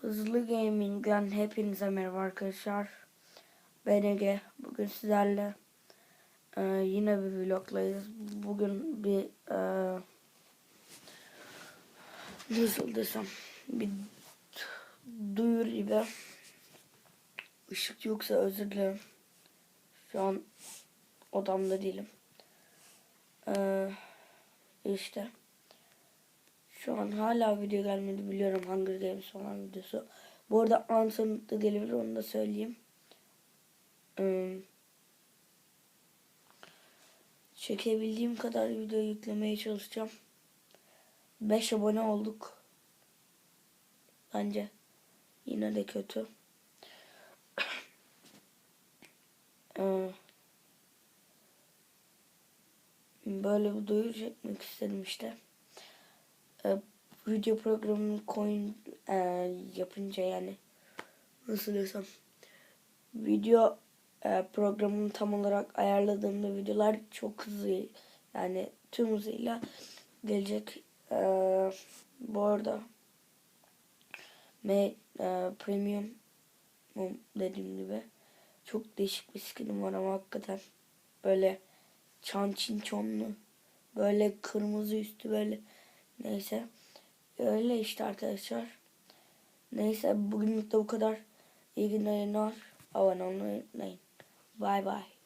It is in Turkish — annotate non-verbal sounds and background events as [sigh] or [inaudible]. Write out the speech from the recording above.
Hızlı Gaming'den hepinize merhaba arkadaşlar. Ben Ege. Bugün sizlerle e, yine bir vloglayız. Bugün bir e, nasıl desem bir duyur gibi. Işık yoksa özür dilerim. Şu an odamda değilim. E, işte. Şu an hala video gelmedi biliyorum Hunger Games falan videosu. Bu arada Ansem da gelebilir onu da söyleyeyim. Ee, çekebildiğim kadar video yüklemeye çalışacağım. 5 abone olduk. Bence yine de kötü. Ee, [coughs] böyle bir duyuru çekmek istedim işte e, video programını koyun e, yapınca yani nasıl desem video e, programını tam olarak ayarladığımda videolar çok hızlı yani tüm hızıyla gelecek. E, bu arada me, e, premium dediğim gibi çok değişik bir skinim var ama hakikaten böyle çan çin çonlu böyle kırmızı üstü böyle Neyse. Öyle işte arkadaşlar. Neyse bugünlük de bu kadar. İyi günler. Abone olmayı unutmayın. Bye bye.